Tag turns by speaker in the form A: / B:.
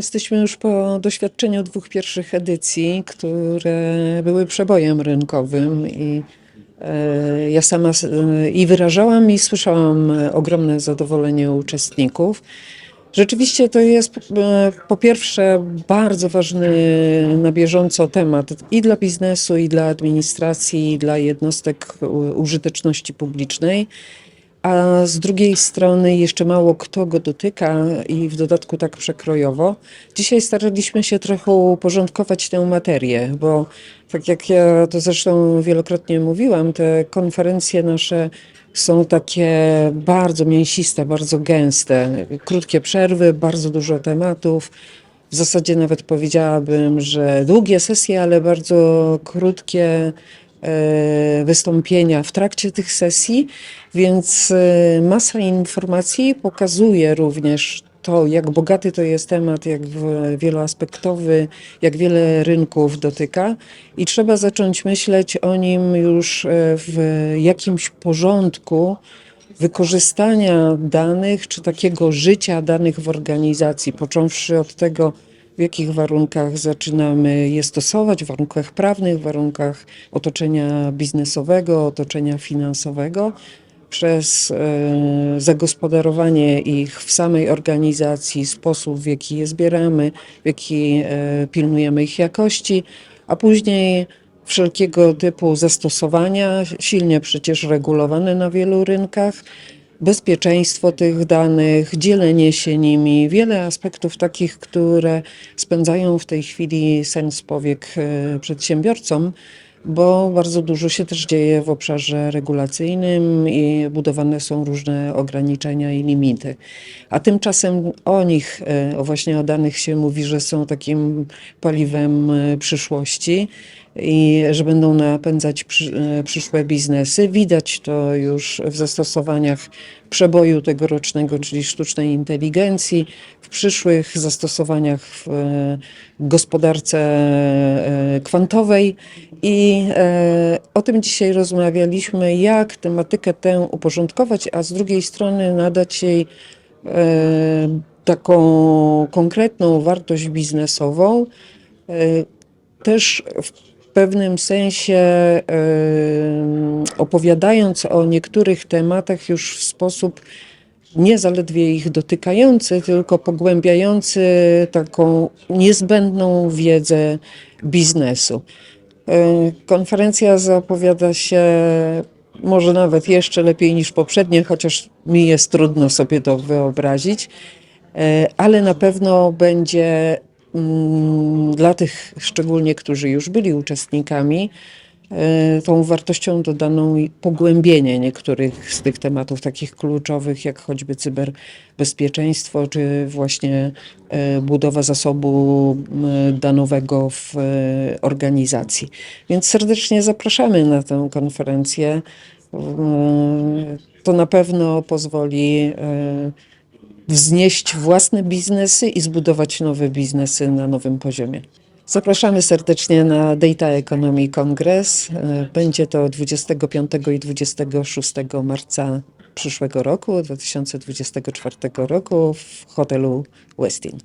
A: Jesteśmy już po doświadczeniu dwóch pierwszych edycji, które były przebojem rynkowym i e, ja sama i wyrażałam i słyszałam ogromne zadowolenie uczestników. Rzeczywiście to jest e, po pierwsze bardzo ważny na bieżąco temat i dla biznesu, i dla administracji, i dla jednostek użyteczności publicznej. A z drugiej strony jeszcze mało kto go dotyka i w dodatku tak przekrojowo. Dzisiaj staraliśmy się trochę uporządkować tę materię, bo tak jak ja to zresztą wielokrotnie mówiłam, te konferencje nasze są takie bardzo mięsiste, bardzo gęste. Krótkie przerwy, bardzo dużo tematów. W zasadzie nawet powiedziałabym, że długie sesje, ale bardzo krótkie wystąpienia w trakcie tych sesji, więc e, masa informacji pokazuje również to, jak bogaty to jest temat, jak wieloaspektowy, jak wiele rynków dotyka. I trzeba zacząć myśleć o nim już e, w jakimś porządku wykorzystania danych, czy takiego życia danych w organizacji, począwszy od tego, w jakich warunkach zaczynamy je stosować, w warunkach prawnych, w warunkach otoczenia biznesowego, otoczenia finansowego, przez e, zagospodarowanie ich w samej organizacji, sposób w jaki je zbieramy, w jaki e, pilnujemy ich jakości, a później wszelkiego typu zastosowania, silnie przecież regulowane na wielu rynkach, bezpieczeństwo tych danych, dzielenie się nimi, wiele aspektów takich, które spędzają w tej chwili sens powiek e, przedsiębiorcom, bo bardzo dużo się też dzieje w obszarze regulacyjnym i budowane są różne ograniczenia i limity. A tymczasem o nich, e, o właśnie o danych się mówi, że są takim paliwem e, przyszłości i że będą napędzać przy, e, przyszłe biznesy. Widać to już w zastosowaniach przeboju tegorocznego, czyli sztucznej inteligencji, w przyszłych zastosowaniach w e, gospodarce e, kwantowej. I o tym dzisiaj rozmawialiśmy, jak tematykę tę uporządkować, a z drugiej strony nadać jej taką konkretną wartość biznesową. Też w pewnym sensie opowiadając o niektórych tematach już w sposób nie zaledwie ich dotykający, tylko pogłębiający taką niezbędną wiedzę biznesu. Konferencja zapowiada się może nawet jeszcze lepiej niż poprzednie, chociaż mi jest trudno sobie to wyobrazić, E, ale na pewno będzie dla tych szczególnie, którzy już byli uczestnikami, e, tą wartością dodaną pogłębienie niektórych z tych tematów takich kluczowych, jak choćby cyberbezpieczeństwo, czy właśnie e, budowa zasobu m, danowego w organizacji. Więc serdecznie zapraszamy na tę konferencję. To na pewno pozwoli wznieść własne biznesy i zbudować nowe biznesy na nowym poziomie. Zapraszamy serdecznie na Data Economy Congress. E, Będzie to 25 i 26 marca przyszłego roku, 2024 roku w hotelu Westin.